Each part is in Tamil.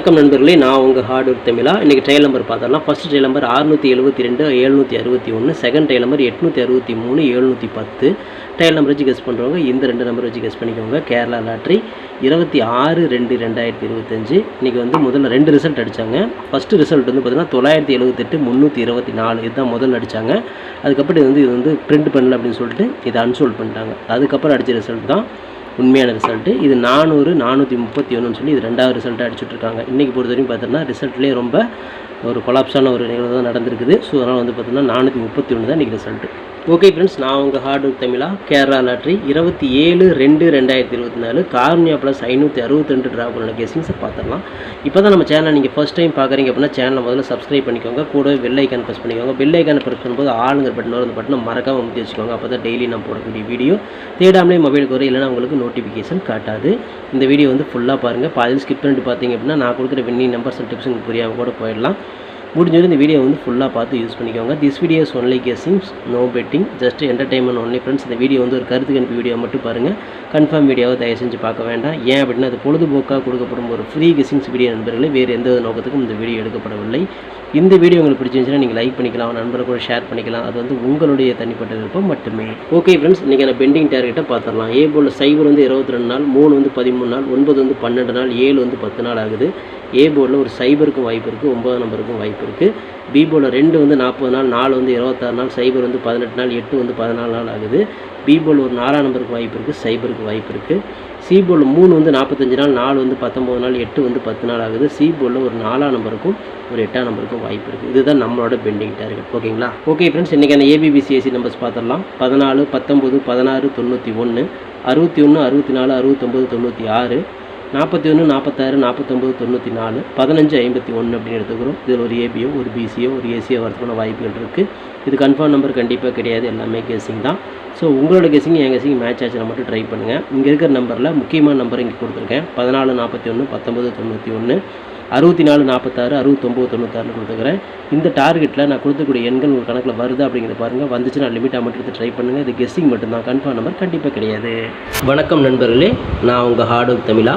வணக்கம் நண்பர்களே நான் உங்கள் ஹார்ட் ஒர்க் தமிழா. இன்றைக்கி ட்ரையல் நம்பர் பார்த்தோம்னா ஃபஸ்ட் ட்ரையல் நம்பர் அறுநூற்றி எழுபத்தி ரெண்டு எழுநூற்றி அறுபத்தி ஒன்று செகண்ட் ட்ரையல் நம்பர் எட்நூற்றி அறுபத்தி மூணு எழுநூற்றி பத்து. ட்ரையல் நம்பர் வச்சு கெஸ் பண்ணுறவங்க இந்த ரெண்டு நம்பர் வச்சு கெஸ் பண்ணிக்கோங்க. கேரளா லாட்ரி இருபத்தி ஆறு ரெண்டு ரெண்டாயிரத்தி இருபத்தஞ்சு. இன்றைக்கி வந்து முதல்ல ரெண்டு ரிசல்ட் அடித்தாங்க ஃபஸ்ட்டு ரிசல்ட் வந்து பார்த்திங்கன்னா தொள்ளாயிரத்தி எழுபத்தெட்டு முந்நூற்றி இருபத்தி நாலு. இதுதான் முதல்ல அடித்தாங்க அதுக்கப்புறம் இது வந்து இது வந்து பிரிண்ட் பண்ணல அப்படின்னு சொல்லிட்டு இதை அன்சோல்ட் பண்ணிட்டாங்க. அதுக்கப்புறம் அடித்த ரிசல்ட் தான் உண்மையான ரிசல்ட்டு இது நானூறு நானூற்றி முப்பத்தி ஒன்றுன்னு சொல்லி இது ரெண்டாவது ரிசல்ட்டாக அடிச்சுட்ருக்காங்க. இன்றைக்கி பொறுத்த வரைக்கும் பார்த்தோன்னா ரிசல்ட்லேயே ரொம்ப ஒரு கொலாப்ஸான ஒரு நிகழ்வு தான் நடந்திருக்குது. ஸோ அதனால் வந்து பார்த்தோன்னா நானூற்றி முப்பத்தி ஒன்று தான் இன்றைக்கி ரிசல்ட்டு ஓகே ஃப்ரெண்ட்ஸ் நான் உங்கள் ஹார்ட் ஒர்க் தமிழா கேரளா லாட்ரி இருபத்தி ஏழு ரெண்டு ரெண்டாயிரத்தி இருபத்தி நாலு கார்னியா ப்ளஸ் ஐநூற்றி அறுபத்தி ரெண்டு ட்ரா பண்ண கேசிங்ஸை பார்த்துடலாம் இப்போ தான் நம்ம சேனலை நீங்கள் ஃபஸ்ட் டைம் பார்க்குறீங்க அப்படின்னா சேனலை முதல்ல சப்ஸ்கிரைப் பண்ணிக்கோங்க. கூட பெல் ஐக்கான் ப்ரெஸ் பண்ணிக்கோங்க. பெல் ஐக்கான் ப்ரெஸ் பண்ணும்போது ஆளுங்கிற பட்டன் வரும் அந்த பட்டனை மறக்காம முத்தி வச்சுக்கோங்க. அப்போ தான் டெய்லி நான் போடக்கூடிய வீடியோ தேடாமலே மொபைலுக்கு வரும். இல்லைனா உங்களுக்கு நோட்டிஃபிகேஷன் காட்டாது. இந்த வீடியோ வந்து ஃபுல்லாக பாருங்கள் பாதியில் ஸ்கிப் பண்ணிட்டு பார்த்தீங்க அப்படின்னா நான் கொடுக்குற வின்னிங் நம்பர்ஸ் அண்ட் டிப்ஸ் புரியாமல் கூட போயிடலாம். முடிஞ்சது இந்த வீடியோ வந்து ஃபுல்லாக பார்த்து யூஸ் பண்ணிக்கோங்க. This videos only guessings no betting just entertainment only friends இந்த வீடியோ வந்து ஒரு கருத்து கணிப்பு வீடியோ மட்டும் பாருங்கள் கன்ஃபார்ம் வீடியோவை தயவு செஞ்சு பார்க்க வேண்டாம். ஏன் அப்படின்னா அது பொழுதுபோக்காக கொடுக்கப்படும் ஒரு ஃப்ரீ கெஸிங்ஸ் வீடியோ நண்பர்களே. வேறு எந்த நோக்கத்துக்கும் இந்த வீடியோ எடுக்கப்படவில்லை. இந்த வீடியோ உங்களுக்கு பிடிச்சிருந்துச்சுன்னா நீங்கள் லைக் பண்ணிக்கலாம் நண்பர்கள் கூட ஷேர் பண்ணிக்கலாம். அது வந்து உங்களுடைய தனிப்பட்ட விருப்பம் மட்டுமே. ஓகே ஃப்ரெண்ட்ஸ் நீங்கள் நான் பெண்டிங் டார்கெட்டை பார்த்துடலாம். ஏ போல் சைபர் வந்து இருபத்தி ரெண்டு நாள் மூணு வந்து பதிமூணு நாள் ஒன்பது வந்து பன்னெண்டு நாள் ஏழு வந்து பத்து நாள் ஆகுது. ஏ போர்டில் ஒரு சைபருக்கும் வாய்ப்பு இருக்குது ஒன்பதாம் நம்பருக்கும் வாய்ப்பு இருக்குது பி ரெண்டு வந்து நாற்பது நாள் நாலு வந்து இருபத்தாறு நாள் சைபர் வந்து பதினெட்டு நாள் எட்டு வந்து பதினாலு நாள் ஆகுது. பி ஒரு நாலாம் நம்பருக்கு வாய்ப்பு இருக்குது சைபருக்கு வாய்ப்பு இருக்குது சி மூணு வந்து நாற்பத்தஞ்சு நாள் நாலு வந்து பத்தொம்போது நாள் எட்டு வந்து பத்து நாள் ஆகுது. சி ஒரு நாலாம் நம்பருக்கும் ஒரு எட்டாம் நம்பருக்கும் வாய்ப்பு இருக்குது இதுதான் நம்மளோட பெண்டிங் டார்கெட். ஓகேங்களா? ஓகே ஃப்ரெண்ட்ஸ் இன்றைக்கான ஏபிபிசிஎஸ்சி நம்பர்ஸ் பார்த்துடலாம். பதினாலு பத்தொம்போது பதினாறு தொண்ணூற்றி ஒன்று அறுபத்தி ஒன்று அறுபத்தி நாலு அறுபத்தொம்போது தொண்ணூற்றி ஆறு நாற்பத்தி ஒன்று நாற்பத்தாறு நாற்பத்தொம்பது தொண்ணூற்றி நாலு பதினஞ்சு ஐம்பத்தி ஒன்று அப்படின்னு எடுத்துக்கிறோம். இதில் ஒரு ஏபியோ ஒரு பிசியோ ஒரு ஏசியோ வரதுக்கான வாய்ப்புகள் இருக்குது இது கன்ஃபார்ம் நம்பர் கண்டிப்பாக கிடையாது. எல்லாமே கேசிங் தான். ஸோ உங்களோட கெஸிங் என் கெஸிங் மேட்ச் ஆச்சுன்னா மட்டும் ட்ரை பண்ணுங்கள் இங்கே இருக்கிற நம்பரில் முக்கியமான நம்பர் இங்கே கொடுத்துருக்கேன். பதினாலு நாற்பத்தி ஒன்று பத்தொம்பது தொண்ணூற்றி ஒன்று அறுபத்தி நாலு நாற்பத்தாறு அறுபத்தொம்போது தொண்ணூத்தாறுனு கொடுத்துக்கிறேன் இந்த டார்கெட்டில் நான் கொடுக்கக்கூடிய எண்கள் உங்கள் கணக்கில் வருதா அப்படிங்கிறத பாருங்கள் வந்துச்சுன்னா லிமிட்டாக மட்டும் எடுத்து ட்ரை பண்ணுங்கள் இது கெஸ்ஸிங் மட்டும்தான். கன்ஃபார்ம் நம்பர் கண்டிப்பாக கிடையாது. வணக்கம் நண்பர்களே. நான் உங்கள் ஹார்ட் ஒர்க் தமிழா.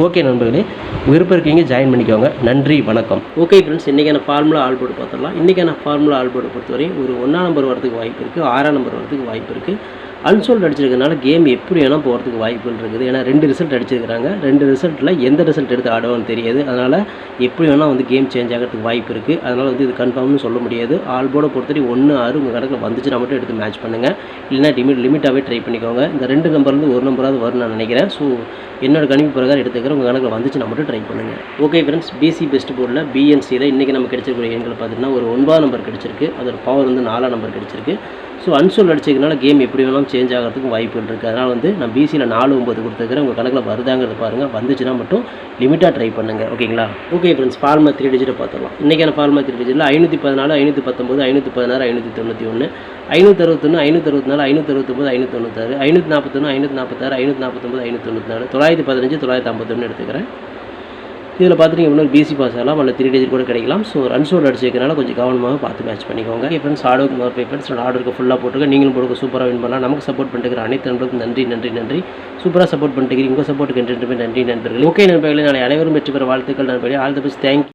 ஓகே நண்பர்களே விருப்பம் இருக்கீங்க ஜாயின் பண்ணிக்கோங்க. நன்றி வணக்கம். ஓகே ஃப்ரெண்ட்ஸ் இன்றைக்கான ஃபார்முலா ஆல்போர்டு பார்த்துடலாம். இன்றைக்கான ஃபார்முலா ஆல்போர்டு பொறுத்தவரையும் ஒரு ஒன்றாம் நம்பர் வரதுக்கு வாய்ப்பு இருக்குது ஆறாம் நம்பர் வரதுக்கு வாய்ப்பு இருக்குது அன்சோல்டு அடிச்சிருக்கனால கேம் எப்படி வேணால் போகிறதுக்கு வாய்ப்புகள் இருக்குது ஏன்னா ரெண்டு ரிசல்ட் அடிச்சிருக்கிறாங்க. ரெண்டு ரிசல்ட்டில் எந்த ரிசல்ட் எடுத்து ஆடுவோம்னு தெரியாது. அதனால் எப்படி வேணால் வந்து கேம் சேஞ்ச் ஆகிறதுக்கு வாய்ப்பு இருக்குது அதனால் வந்து இது கன்ஃபார்ம்னு சொல்ல முடியாது. ஆல்போர்டை பொறுத்தவரை ஒன்று ஆறு உங்கள் கணக்கில் வந்துச்சுன்னா மட்டும் எடுத்து மேட்ச் பண்ணுங்கள் இல்லைனா லிமிட் லிமிட்டாகவே ட்ரை பண்ணிக்கோங்க. இந்த ரெண்டு நம்பர்லேருந்து ஒரு நம்பராவது வரும்னு நான் நினைக்கிறேன். ஸோ என்னோட கணிப்பு பிரகாரம் எடுத்துக்கிறேன். உங்கள் கணக்கில் வந்துச்சுன்னா மட்டும் ட்ரை பண்ணுங்கள் ஓகே ஃப்ரெண்ட்ஸ் பிசி பெஸ்ட் போர்டில் பிஎன்சியில் இன்றைக்கி நம்ம கிடைச்சிருக்கிற எண்கள் பார்த்தீங்கன்னா ஒரு ஒன்பதாம் நம்பர் கிடச்சிருக்கு. அதோட பவர் வந்து நாலாம் நம்பர் கிடச்சிருக்கு. ஸோ அன்சோல் அடிச்சதுனால கேம் எப்படி வேணாலும் சேஞ்ச் ஆகிறதுக்கு வாய்ப்புகள் இருக்குது அதனால் வந்து நான் பிசியில் நாலு ஒம்பது கொடுத்துருக்கிறேன். உங்கள் கணக்கில் வருதாங்கிறது பாருங்கள் வந்துச்சுன்னா மட்டும் லிமிட்டாக ட்ரை பண்ணுங்கள் ஓகேங்களா ஓகே ஃப்ரெண்ட்ஸ் ஃபார்மா த்ரீ டிஜிட்டை பார்த்துடலாம் இன்றைக்கான ஃபார்மா த்ரீ டிஜிட்டில் ஐநூற்றி பதினாலு ஐநூற்றி பத்தொம்பது ஐநூற்றி பதினாறு ஐநூற்றி தொண்ணூற்றி ஒன்று ஐநூற்றி அறுபத்தொன்று ஐநூற்றி அறுபத்தி நாலு ஐநூற்றி அறுபத்தொம்பது ஐநூற்றி தொண்ணூத்தாறு ஐநூற்றி நாற்பத்தொன்று ஐநூற்றி நாற்பத்தாறு ஐநூற்றி நாற்பத்தொம்பது ஐநூற்றி தொண்ணூற்றி நாலு தொள்ளாயிரத்தி பதினஞ்சு தொள்ளாயிரத்தி ஐம்பத்தொன்று எடுத்துக்கிறேன். இதில் பார்த்துட்டு இன்னும் பிசி பாஸ் ஆகலாம் அல்ல த்ரீ டேஜ் கூட கிடைக்கலாம். ஸோ ரன்ஸோடு அடிச்சிருக்கனால கொஞ்சம் கவனமாக பார்த்து மேட்ச் பண்ணிக்கோங்க என் ஃப்ரெண்ட்ஸ் ஆர்டருக்கு மோர் பே ஃப்ரெண்ட்ஸ் ஆர்டருக்கு ஃபுல்லாக போட்டுருக்க நீங்களும் போடுங்க சூப்பராக வின் பண்ணலாம். நமக்கு சப்போர்ட் பண்ணிட்டு அனைத்து நண்பர்களுக்கும் நன்றி நன்றி நன்றி. சூப்பராக சப்போர்ட் பண்ணிட்டு உங்கள் சப்போர்ட்டுக்கு நன்றி நன்றி நண்பர்கள். ஓகே நண்பர்களே நாளை அனைவரும் வெற்றி பெற வாழ்த்துக்கள் நண்பர்களே. All the best thank